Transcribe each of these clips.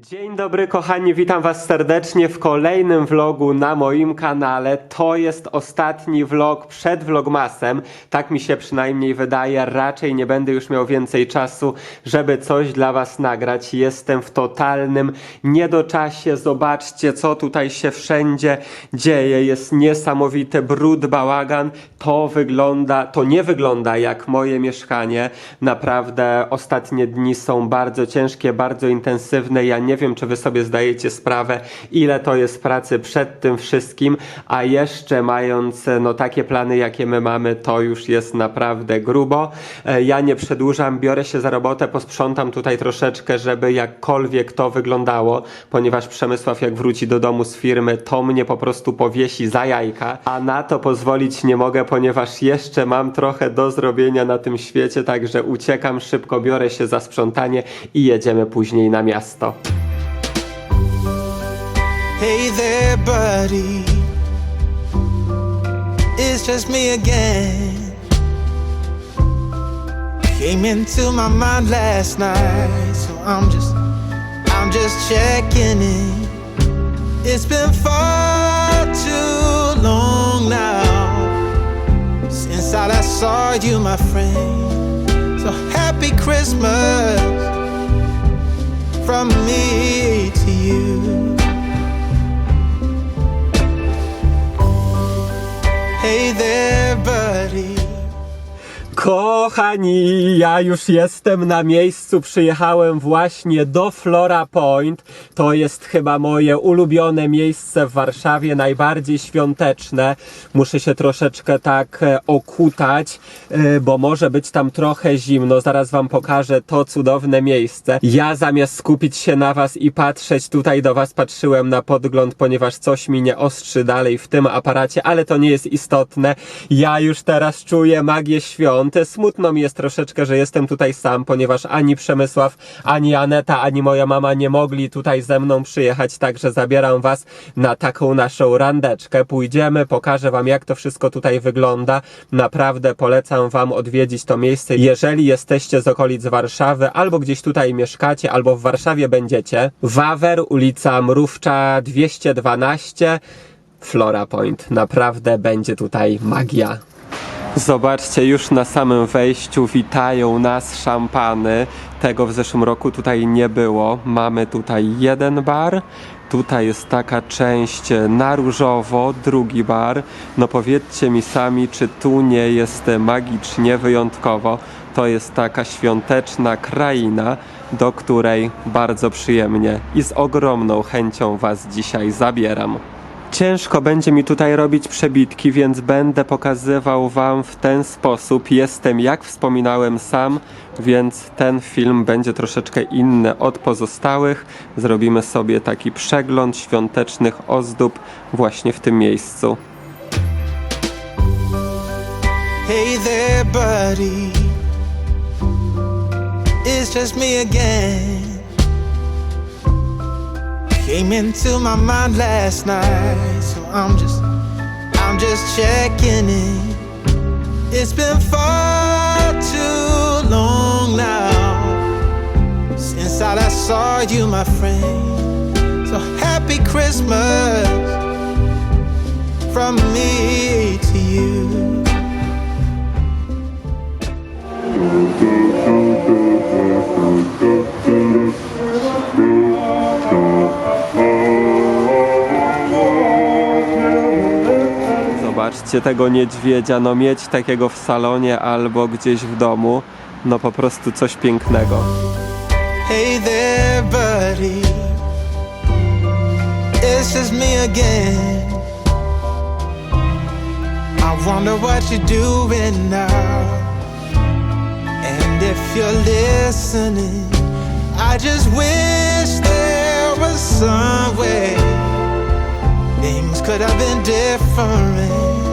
Dzień dobry kochani, witam was serdecznie w kolejnym vlogu na moim kanale. To jest ostatni vlog przed vlogmasem, tak mi się przynajmniej wydaje. Raczej nie będę już miał więcej czasu, żeby coś dla was nagrać. Jestem w totalnym niedoczasie. Zobaczcie, co tutaj się wszędzie dzieje. Jest niesamowity brud, bałagan. To wygląda, to nie wygląda jak moje mieszkanie. Naprawdę ostatnie dni są bardzo ciężkie, bardzo intensywne. Ja nie wiem, czy wy sobie zdajecie sprawę, ile to jest pracy przed tym wszystkim, a jeszcze mając e, no takie plany, jakie my mamy, to już jest naprawdę grubo. E, Ja nie przedłużam, biorę się za robotę, posprzątam tutaj troszeczkę, żeby jakkolwiek to wyglądało, ponieważ Przemysław jak wróci do domu z firmy, to mnie po prostu powiesi za jajka, a na to pozwolić nie mogę, ponieważ jeszcze mam trochę do zrobienia na tym świecie, także uciekam szybko, biorę się za sprzątanie i jedziemy później na miasto. Hey there, buddy. It's just me again. Came into my mind last night, so I'm just, I'm just checking in. It's been far too long now since I last saw you, my friend. So happy Christmas from me to you. Hey there. Kochani, ja już jestem na miejscu, przyjechałem właśnie do Flora Point. To jest chyba moje ulubione miejsce w Warszawie, najbardziej świąteczne. Muszę się troszeczkę tak e, okutać, e, bo może być tam trochę zimno. Zaraz wam pokażę to cudowne miejsce. Ja zamiast skupić się na was i patrzeć tutaj do was, patrzyłem na podgląd, ponieważ coś mi nie ostrzy dalej w tym aparacie, ale to nie jest istotne. Ja już teraz czuję magię świąt. Smutno mi jest troszeczkę, że jestem tutaj sam, ponieważ ani Przemysław, ani Aneta, ani moja mama nie mogli tutaj ze mną przyjechać, także zabieram was na taką naszą randeczkę. Pójdziemy, pokażę wam jak to wszystko tutaj wygląda. Naprawdę polecam wam odwiedzić to miejsce, jeżeli jesteście z okolic Warszawy, albo gdzieś tutaj mieszkacie, albo w Warszawie będziecie. Wawer, ulica Mrówcza 212, Flora Point. Naprawdę będzie tutaj magia. Zobaczcie, już na samym wejściu witają nas szampany. Tego w zeszłym roku tutaj nie było. Mamy tutaj jeden bar. Tutaj jest taka część na różowo, drugi bar. No powiedzcie mi sami, czy tu nie jest magicznie, wyjątkowo. To jest taka świąteczna kraina, do której bardzo przyjemnie i z ogromną chęcią Was dzisiaj zabieram. Ciężko będzie mi tutaj robić przebitki, więc będę pokazywał Wam w ten sposób. Jestem, jak wspominałem, sam, więc ten film będzie troszeczkę inny od pozostałych. Zrobimy sobie taki przegląd świątecznych ozdób właśnie w tym miejscu. Hey there, buddy. It's just me again. Came into my mind last night, so I'm just, I'm just checking in. It's been far too long now since I last saw you, my friend. So happy Christmas from me to you. Zobaczcie tego niedźwiedzia, no mieć takiego w salonie albo gdzieś w domu, no po prostu coś pięknego. Hey there, buddy. It's just me again. I wonder what you're doing now. And if you're listening, I just wish there was some way things could have been different.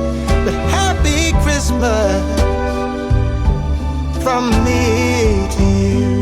Christmas from me to you.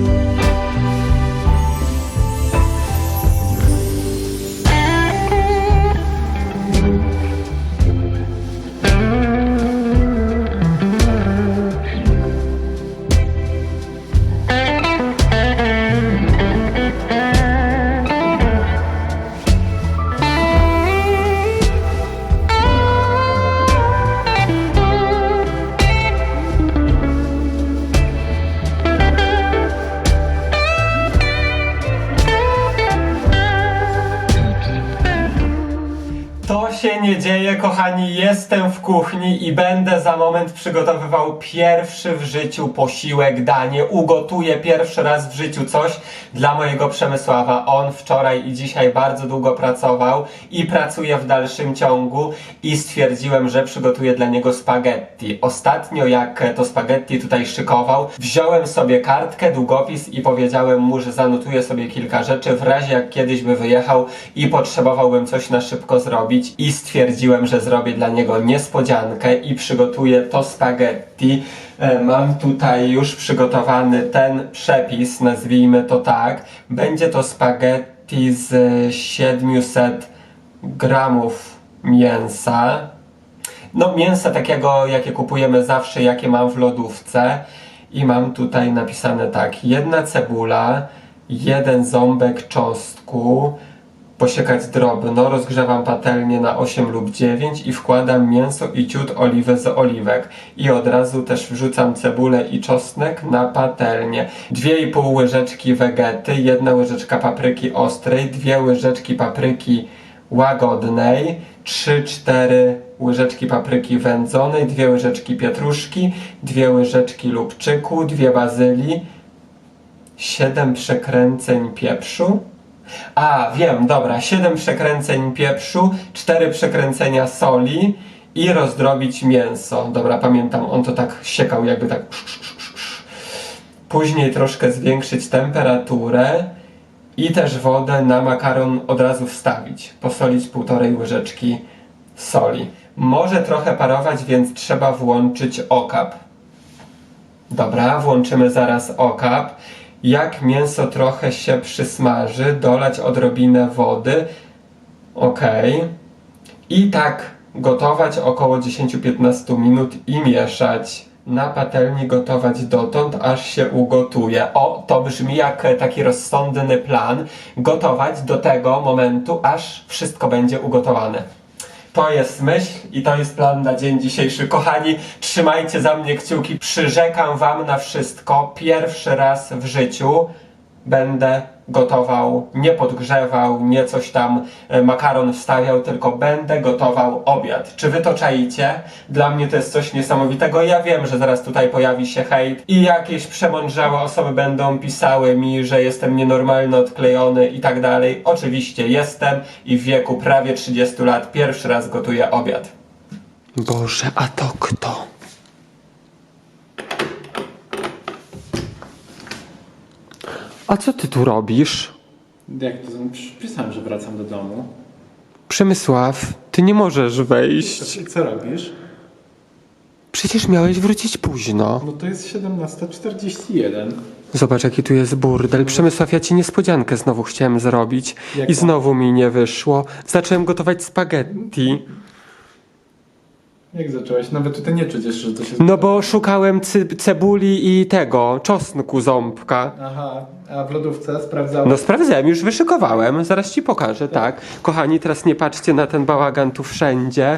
Kochani? Jestem w kuchni i będę za moment przygotowywał pierwszy w życiu posiłek, danie. Ugotuję pierwszy raz w życiu coś dla mojego Przemysława. On wczoraj i dzisiaj bardzo długo pracował i pracuje w dalszym ciągu i stwierdziłem, że przygotuję dla niego spaghetti. Ostatnio jak to spaghetti tutaj szykował, wziąłem sobie kartkę, długopis i powiedziałem mu, że zanotuję sobie kilka rzeczy w razie jak kiedyś by wyjechał i potrzebowałbym coś na szybko zrobić i stwierdziłem, że zrobię dla niego niespodziankę i przygotuję to spaghetti. E, Mam tutaj już przygotowany ten przepis, nazwijmy to tak. Będzie to spaghetti z 700 gramów mięsa. No mięsa takiego, jakie kupujemy zawsze, jakie mam w lodówce. I mam tutaj napisane tak, jedna cebula, jeden ząbek czosnku, posiekać drobno, rozgrzewam patelnię na 8 lub 9 i wkładam mięso i ciut oliwy z oliwek. I od razu też wrzucam cebulę i czosnek na patelnię. 2,5 łyżeczki wegety, jedna łyżeczka papryki ostrej, dwie łyżeczki papryki łagodnej, 3-4 łyżeczki papryki wędzonej, dwie łyżeczki pietruszki, dwie łyżeczki lubczyku, dwie bazylii, 7 przekręceń pieprzu. A, wiem, dobra, 7 przekręceń pieprzu, 4 przekręcenia soli i rozdrobić mięso. Dobra, pamiętam, on to tak siekał, jakby tak. Później troszkę zwiększyć temperaturę i też wodę na makaron od razu wstawić. Posolić półtorej łyżeczki soli. Może trochę parować, więc trzeba włączyć okap. Dobra, włączymy zaraz okap. Jak mięso trochę się przysmaży, dolać odrobinę wody. Ok. I tak gotować około 10-15 minut i mieszać. Na patelni gotować dotąd, aż się ugotuje. O, to brzmi jak taki rozsądny plan. Gotować do tego momentu, aż wszystko będzie ugotowane. To jest myśl i to jest plan na dzień dzisiejszy. Kochani, trzymajcie za mnie kciuki. Przyrzekam wam na wszystko. Pierwszy raz w życiu będę gotował, nie podgrzewał, nie coś tam e, makaron wstawiał, tylko będę gotował obiad. Czy wy to czaicie? Dla mnie to jest coś niesamowitego. Ja wiem, że zaraz tutaj pojawi się hejt i jakieś przemądrzałe osoby będą pisały mi, że jestem nienormalny, odklejony i tak dalej. Oczywiście jestem i w wieku prawie 30 lat pierwszy raz gotuję obiad. Boże, a to kto? A co ty tu robisz? Jak to pisałem, że wracam do domu. Przemysław, ty nie możesz wejść. Co, co robisz? Przecież miałeś wrócić późno. No to jest 17.41. Zobacz, jaki tu jest burdel. Przemysław, ja ci niespodziankę znowu chciałem zrobić Jaką? i znowu mi nie wyszło. Zacząłem gotować spaghetti. Jak zacząłeś? Nawet tutaj nie czuć jeszcze, że to się... No bo szukałem cy- cebuli i tego, czosnku ząbka. Aha, a w lodówce sprawdzałem. No sprawdzałem, już wyszykowałem, zaraz ci pokażę, tak. Kochani, teraz nie patrzcie na ten bałagan tu wszędzie.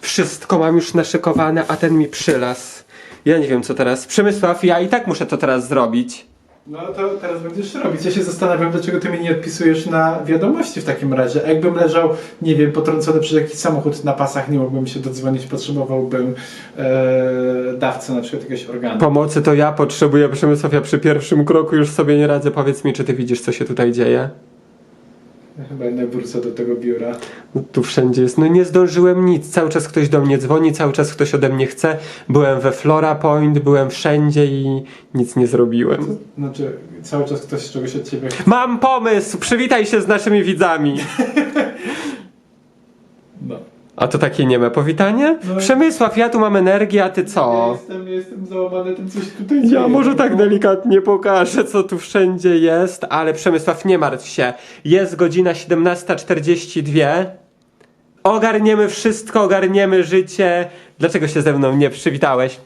Wszystko mam już naszykowane, a ten mi przylas. Ja nie wiem co teraz. Przemysław, ja i tak muszę to teraz zrobić. No to teraz będziesz robić. Ja się zastanawiam, dlaczego ty mi nie odpisujesz na wiadomości w takim razie. Jakbym leżał, nie wiem, potrącony przez jakiś samochód na pasach, nie mógłbym się dodzwonić, potrzebowałbym e, dawcy na przykład jakiegoś organu. Pomocy to ja potrzebuję, Przemysław, ja przy pierwszym kroku już sobie nie radzę. Powiedz mi, czy ty widzisz, co się tutaj dzieje? Chyba jednak wrócę do tego biura. No, Tu wszędzie jest. No nie zdążyłem nic. Cały czas ktoś do mnie dzwoni, cały czas ktoś ode mnie chce. Byłem we Flora Point, byłem wszędzie i nic nie zrobiłem. Znaczy, cały czas ktoś czegoś od ciebie chce. Mam pomysł! Przywitaj się z naszymi widzami. A to takie nieme powitanie? No. Przemysław, ja tu mam energię, a ty co? jestem, ja jestem załamany tym, co się tutaj dzieje. Ja może tak No. delikatnie pokażę, co tu wszędzie jest, ale Przemysław, nie martw się. Jest godzina 17.42. Ogarniemy wszystko, ogarniemy życie. Dlaczego się ze mną nie przywitałeś?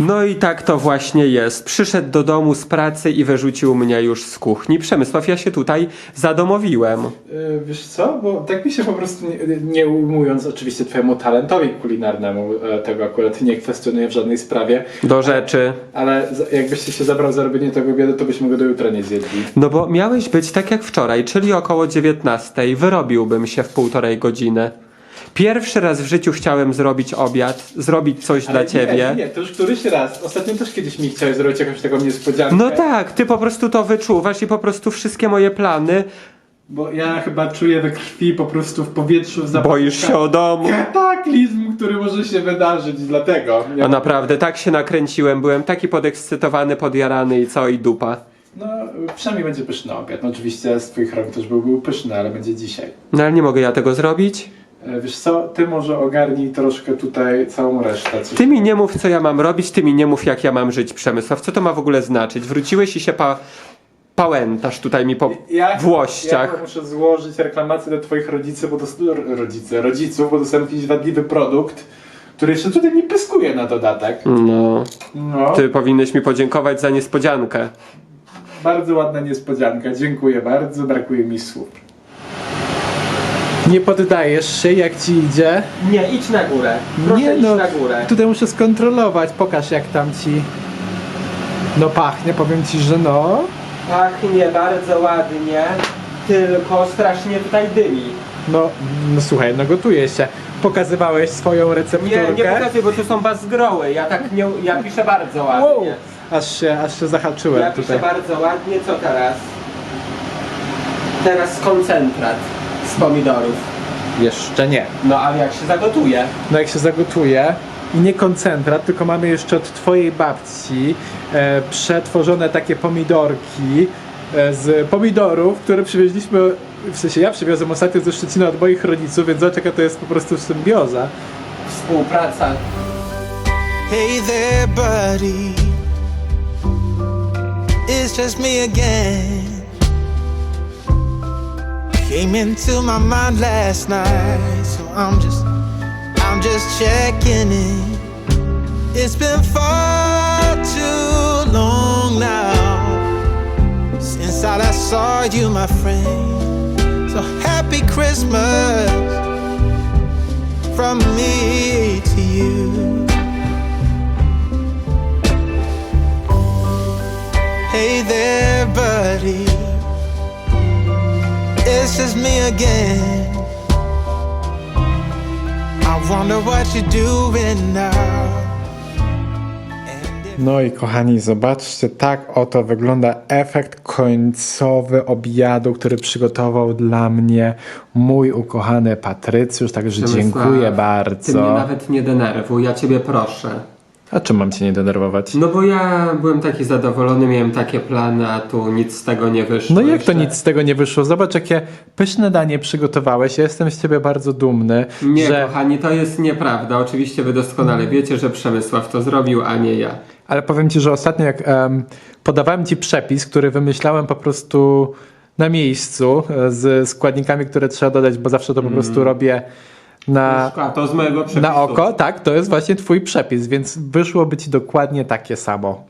No i tak to właśnie jest. Przyszedł do domu z pracy i wyrzucił mnie już z kuchni. Przemysław, ja się tutaj zadomowiłem. E, Wiesz co, bo tak mi się po prostu, nie, nie ujmując oczywiście twojemu talentowi kulinarnemu, e, tego akurat nie kwestionuję w żadnej sprawie, Do rzeczy. ale za- jakbyście się zabrał za robienie tego obiadu, to byśmy go do jutra nie zjedli. No bo miałeś być tak jak wczoraj, czyli około 19. Wyrobiłbym się w półtorej godziny. Pierwszy raz w życiu chciałem zrobić obiad, zrobić coś dla ciebie. Nie, nie, to już któryś raz. Ostatnio też kiedyś mi chciałeś zrobić jakąś taką niespodziankę. No tak, ty po prostu to wyczuwasz i po prostu wszystkie moje plany Bo ja chyba czuję we krwi, po prostu w powietrzu, w boisz się o domu. Kataklizm, który może się wydarzyć, dlatego. Ja A naprawdę, tak się nakręciłem, byłem taki podekscytowany, podjarany i co i dupa. No, przynajmniej będzie pyszny obiad. No, oczywiście z twoich rąk też był, był pyszny, ale będzie dzisiaj. No ale nie mogę ja tego zrobić. E, Wiesz co, ty może ogarnij troszkę tutaj całą resztę. Coś Ty mi nie mów, co ja mam robić, ty mi nie mów, jak ja mam żyć, Przemysław. Co to ma w ogóle znaczyć? Wróciłeś i się pa... pałętasz tutaj mi po Ja, włościach. Ja muszę złożyć reklamację do twoich rodziców, bo ro- rodzice, rodziców, bo dostałem jakiś wadliwy produkt, który jeszcze tutaj mi pyskuje na dodatek. No, No, ty powinieneś mi podziękować za niespodziankę. bardzo ładna niespodzianka, dziękuję bardzo, brakuje mi słów. Nie poddajesz się, jak ci idzie? Nie, idź na górę. Nie, no, górę. Tutaj muszę skontrolować, pokaż jak tam ci... No pachnie, powiem ci, że no... Pachnie bardzo ładnie, tylko strasznie tutaj dymi. No, no słuchaj, no gotuje się. Pokazywałeś swoją recepturkę. Nie, nie pokazuję, bo tu są bazgroły. Ja tak nie, ja piszę bardzo ładnie. Wow, aż się, aż się zahaczyłem Ja piszę tutaj. bardzo ładnie, co teraz? Teraz koncentrat z pomidorów. Jeszcze nie. No ale jak się zagotuje? No jak się zagotuje i nie koncentrat, tylko mamy jeszcze od twojej babci e, przetworzone takie pomidorki e, z pomidorów, które przywieźliśmy, w sensie ja przywiozłem ostatnio ze Szczecina od moich rodziców, więc zobacz jaka to jest po prostu symbioza. Współpraca. Hey there, buddy. It's just me again. Came into my mind last night, so I'm just, I'm just checking in. It's been far too long now since I last saw you, my friend. So happy Christmas from me to you. Hey there, buddy. It's just me again. I wonder what you're doing now. No i kochani, zobaczcie, tak oto wygląda efekt końcowy obiadu, który przygotował dla mnie mój ukochany Patrycjusz, także dziękuję bardzo. Ty mnie nawet nie denerwuj, ja ciebie proszę. A czym mam cię nie denerwować? No bo ja byłem taki zadowolony, miałem takie plany, a tu nic z tego nie wyszło. No jak to jeszcze. nic z tego nie wyszło? Zobacz, jakie pyszne danie przygotowałeś. Ja jestem z ciebie bardzo dumny, Nie, że... kochani, to jest nieprawda. Oczywiście wy doskonale wiecie, że Przemysław to zrobił, a nie ja. Ale powiem ci, że ostatnio jak em, podawałem ci przepis, który wymyślałem po prostu na miejscu e, z składnikami, które trzeba dodać, bo zawsze to po prostu robię na, A to z mojego przepisu. na oko. Tak, to jest właśnie twój przepis, więc wyszłoby ci dokładnie takie samo.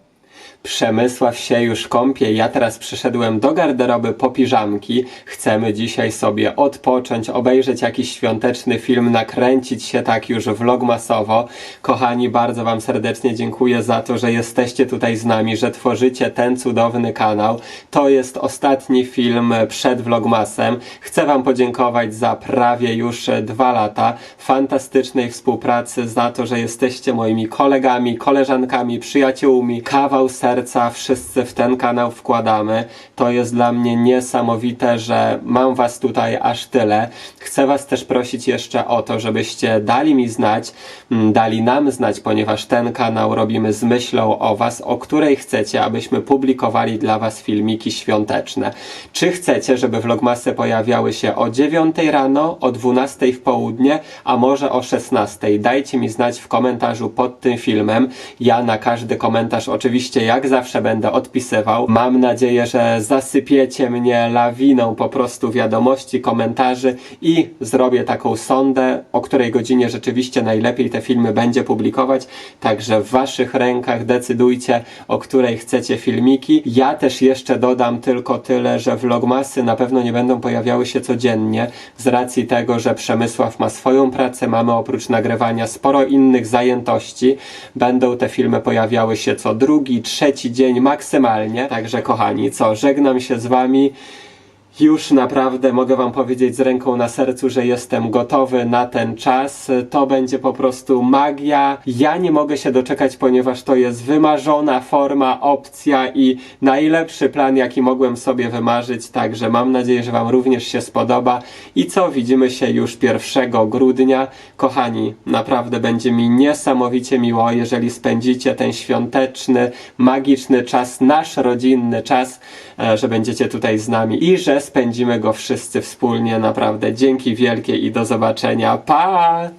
Przemysław się już kąpie. Ja teraz przyszedłem do garderoby po piżamki. Chcemy dzisiaj sobie odpocząć, obejrzeć jakiś świąteczny film, nakręcić się tak już vlogmasowo. Kochani, bardzo Wam serdecznie dziękuję za to, że jesteście tutaj z nami, że tworzycie ten cudowny kanał. To jest ostatni film przed vlogmasem. Chcę Wam podziękować za prawie już dwa lata fantastycznej współpracy, za to, że jesteście moimi kolegami, koleżankami, przyjaciółmi. Kawał serca wszyscy w ten kanał wkładamy. To jest dla mnie niesamowite, że mam Was tutaj aż tyle. Chcę Was też prosić jeszcze o to, żebyście dali mi znać, mm, dali nam znać, ponieważ ten kanał robimy z myślą o Was, o której chcecie, abyśmy publikowali dla Was filmiki świąteczne. Czy chcecie, żeby vlogmasy pojawiały się o 9 rano, o 12 w południe, a może o 16? Dajcie mi znać w komentarzu pod tym filmem. Ja na każdy komentarz oczywiście jak zawsze będę odpisywał. Mam nadzieję, że zasypiecie mnie lawiną po prostu wiadomości, komentarzy i zrobię taką sondę, o której godzinie rzeczywiście najlepiej te filmy będzie publikować. Także w waszych rękach decydujcie, o której chcecie filmiki. Ja też jeszcze dodam tylko tyle, że vlogmasy na pewno nie będą pojawiały się codziennie z racji tego, że Przemysław ma swoją pracę, mamy oprócz nagrywania sporo innych zajętości. Będą te filmy pojawiały się co drugi, trzeci dzień maksymalnie. Także kochani, co, żegnam się z wami. Już naprawdę mogę Wam powiedzieć z ręką na sercu, że jestem gotowy na ten czas. To będzie po prostu magia. Ja nie mogę się doczekać, ponieważ to jest wymarzona forma, opcja i najlepszy plan, jaki mogłem sobie wymarzyć. Także mam nadzieję, że Wam również się spodoba. I co? Widzimy się już 1 grudnia. Kochani, naprawdę będzie mi niesamowicie miło, jeżeli spędzicie ten świąteczny, magiczny czas, nasz rodzinny czas, e, że będziecie tutaj z nami i że spędzimy go wszyscy wspólnie. Naprawdę dzięki wielkie i do zobaczenia. Pa!